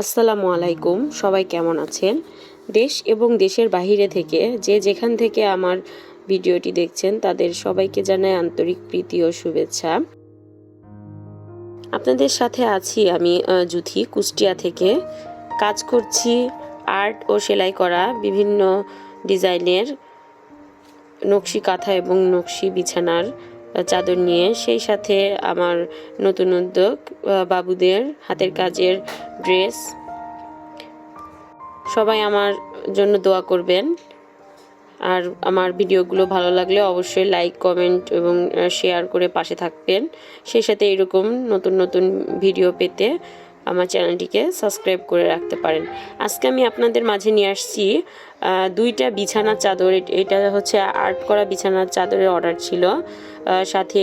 আসসালামু আলাইকুম, সবাই কেমন আছেন? দেশ এবং দেশের বাহিরে থেকে যে যেখান থেকে আমার ভিডিওটি দেখছেন, তাদের সবাইকে জানাই আন্তরিক প্রীতি ও শুভেচ্ছা। আপনাদের সাথে আছি আমি জুথি, কুষ্টিয়া থেকে। কাজ করছি, আর্ট ও সেলাই করা, বিভিন্ন ডিজাইনের নকশি কাঁথা এবং নকশি বিছানার চাদর নিয়ে। সেই সাথে আমার নতুন উদ্যোগ বাবুদের হাতের কাজের ড্রেস। সবাই আমার জন্য দোয়া করবেন। আর আমার ভিডিওগুলো ভালো লাগলে অবশ্যই লাইক কমেন্ট এবং শেয়ার করে পাশে থাকবেন। সেই সাথে এরকম নতুন নতুন ভিডিও পেতে আমার চ্যানেলটিকে সাবস্ক্রাইব করে রাখতে পারেন। আজকে আমি আপনাদের মাঝে নিয়ে আসছি দুইটা বিছানার চাদর। এটা হচ্ছে আর্ট করা বিছানার চাদরের অর্ডার ছিল। সাথে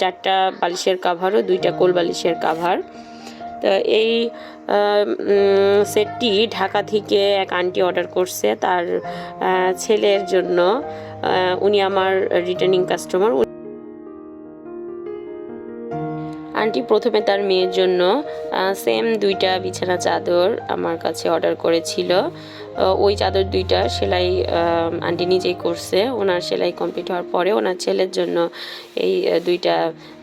চারটা বালিশের কাভার ও দুইটা কোল বালিশের কাভার তো এই সেটটি ঢাকা থেকে এক আন্টি অর্ডার করছে। তার ছেলের জন্য উনি আমার রিটার্নিং কাস্টমার আন্টি প্রথমে তার মেয়ের জন্য সেম দুইটা বিছানা চাদর আমার কাছে অর্ডার করেছিল। ওই চাদর দুইটা সেলাই আন্টি নিজেই করছে। ওনার সেলাই কমপ্লিট হওয়ার পরে ওনার ছেলের জন্য এই দুইটা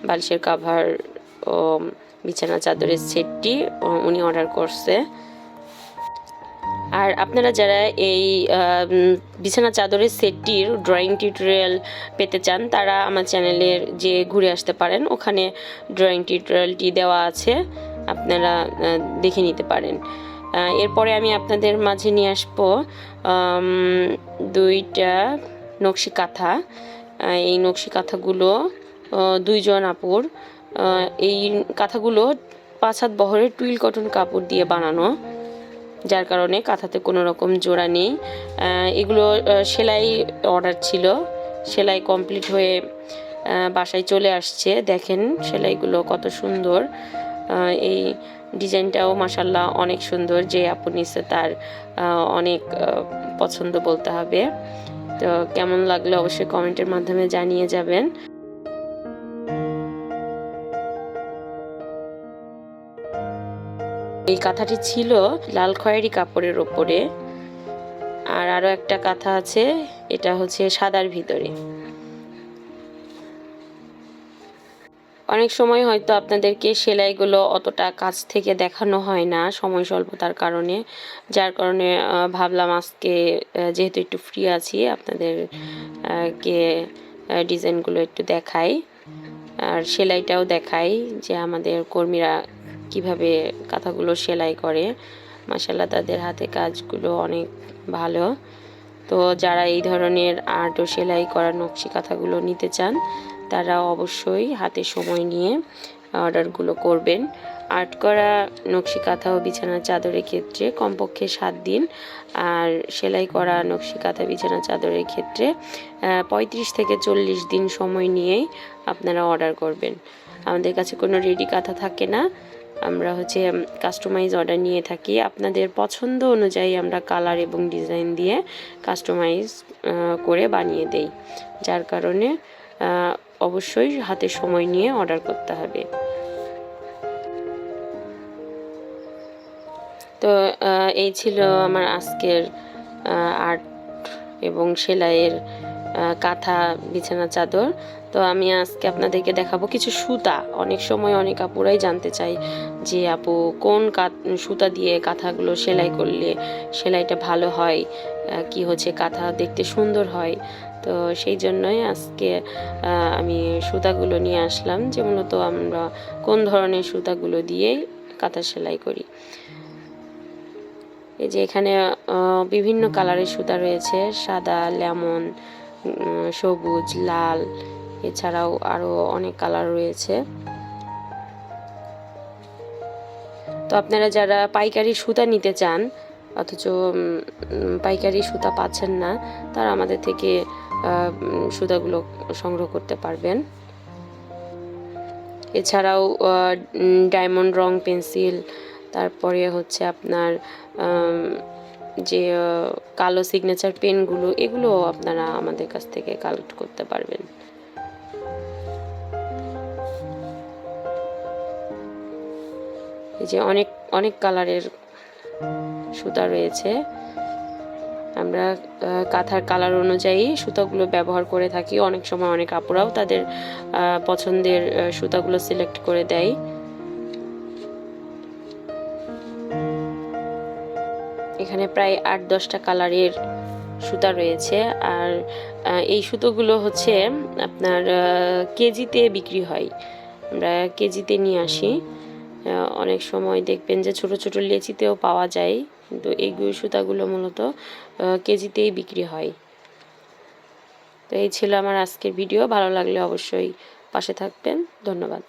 বালিশের কাভার ও, বিছানা চাদরের সেটটি উনি অর্ডার করছে। আর আপনারা যারা এই বিছানা চাদরের সেটটির ড্রয়িং টিউটোরিয়াল পেতে চান, তারা আমার চ্যানেলের যে ঘুরে আসতে পারেন, ওখানে ড্রয়িং টিউটোরিয়ালটি দেওয়া আছে। আপনারা দেখে নিতে পারেন। এরপরে আমি আপনাদের মাঝে নিয়ে আসব দুইটা নকশি কাঁথা। এই নকশি কাঁথাগুলো দুইজন আপুর। এই কাঁথাগুলো পাঁচ হাত বহরের টুইল কটন কাপড় দিয়ে বানানো। যার কারণে কাঁথাতে কোনো রকম জোড়া নেই। এগুলো সেলাই অর্ডার ছিল। সেলাই কমপ্লিট হয়ে বাসায় চলে আসছে। দেখেন সেলাইগুলো কত সুন্দর। এই ডিজাইনটাও মাসাল্লাহ অনেক সুন্দর। যে আপু নিচ্ছে তার অনেক পছন্দ বলতে হবে। তো কেমন লাগল অবশ্যই কমেন্টের মাধ্যমে জানিয়ে যাবেন। এই কাঁথাটি ছিল লাল খয়েরি কাপড়ের ওপরে। আর আরও একটা কাঁথা আছে, এটা হচ্ছে সাদার ভিতরে। অনেক সময় হয়তো আপনাদেরকে সেলাইগুলো অতটা কাছ থেকে দেখানো হয় না, সময় স্বল্পতার কারণে। যার কারণে ভাবলাম আজকে যেহেতু একটু ফ্রি আছি আপনাদের কে ডিজাইনগুলো একটু দেখাই। আর সেলাইটাও দেখাই যে আমাদের কর্মীরা কীভাবে কাঁথাগুলো সেলাই করে। মাসাল্লাহ তাদের হাতে কাজগুলো অনেক ভালো। তো যারা এই ধরনের আর্ট ও সেলাই করা নকশি কাঁথাগুলো নিতে চান, তারা অবশ্যই হাতে সময় নিয়ে অর্ডারগুলো করবেন। আর্ট করা নকশি কাঁথা ও বিছানার চাদরের ক্ষেত্রে কমপক্ষে সাত দিন। আর সেলাই করা নকশি কাঁথা বিছানা চাদরের ক্ষেত্রে পঁয়ত্রিশ থেকে চল্লিশ দিন সময় নিয়েই আপনারা অর্ডার করবেন। আমাদের কাছে কোনো রেডি কাঁথা থাকে না। আমরা হচ্ছে কাস্টমাইজ অর্ডার নিয়ে থাকি। আপনাদের পছন্দ অনুযায়ী আমরা কালার এবং ডিজাইন দিয়ে কাস্টমাইজ করে বানিয়ে দেই। যার কারণে অবশ্যই হাতে সময় নিয়ে অর্ডার করতে হবে। তো এই ছিল আমার আজকের আর্ট এবং সেলাইয়ের কাঁথা, বিছানা, চাদর। তো আমি আজকে আপনাদেরকে দেখাবো কিছু সুতা। অনেক সময় অনেক আপুরাই জানতে চাই যে আপু, কোন সুতা দিয়ে কাঁথাগুলো সেলাই করলে সেলাইটা ভালো হয়? কি হচ্ছে? কাঁথা দেখতে সুন্দর হয়? তো সেই জন্যই আজকে আমি সুতাগুলো নিয়ে আসলাম যে মূলত আমরা কোন ধরনের সুতাগুলো দিয়েই কাঁথা সেলাই করি। এই যে এখানে বিভিন্ন কালারের সুতা রয়েছে। সাদা, লেমন সবুজ, লাল, এছাড়াও আরও অনেক কালার রয়েছে। তো আপনারা যারা পাইকারি সুতা নিতে চান, অথচ পাইকারি সুতা পাচ্ছেন না, তারা আমাদের থেকে সুতাগুলো সংগ্রহ করতে পারবেন। এছাড়াও ডায়মন্ড রং পেন্সিল তারপরে হচ্ছে আপনার যে কালো সিগনেচার পেনগুলো এগুলো আপনারা আমাদের কাছ থেকে কালেক্ট করতে পারবেন। এই যে অনেক অনেক কালারের সুতা রয়েছে। আমরা কাঁথার কালার অনুযায়ী সুতাগুলো ব্যবহার করে থাকি। অনেক সময় অনেক আপুরাও তাদের পছন্দের সুতাগুলো সিলেক্ট করে দেয়। এখানে প্রায় আট, দশটা কালারের সুতা রয়েছে। আর এই সুতোগুলো হচ্ছে আপনার কেজিতে বিক্রি হয়। আমরা কেজিতে নিয়ে আসি। অনেক সময় দেখবেন যে ছোট ছোট লেচিতেও পাওয়া যায়। কিন্তু এই গুই সুতাগুলো মূলত কেজিতেই বিক্রি হয়। তো এই ছিল আমার আজকের ভিডিও। ভালো লাগলে অবশ্যই পাশে থাকবেন। ধন্যবাদ।